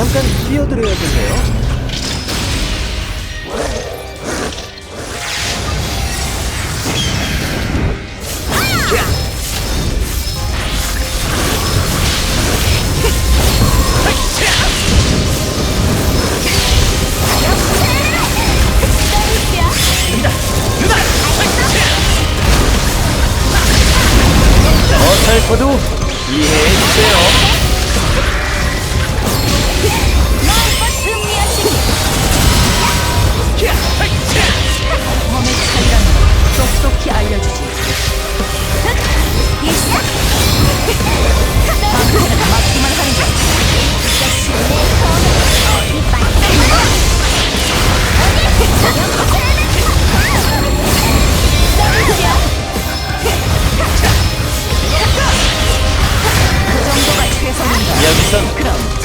잠깐 뛰어들어야 되네요. 어설퍼도 이해해주세요.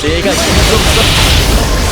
제가 힘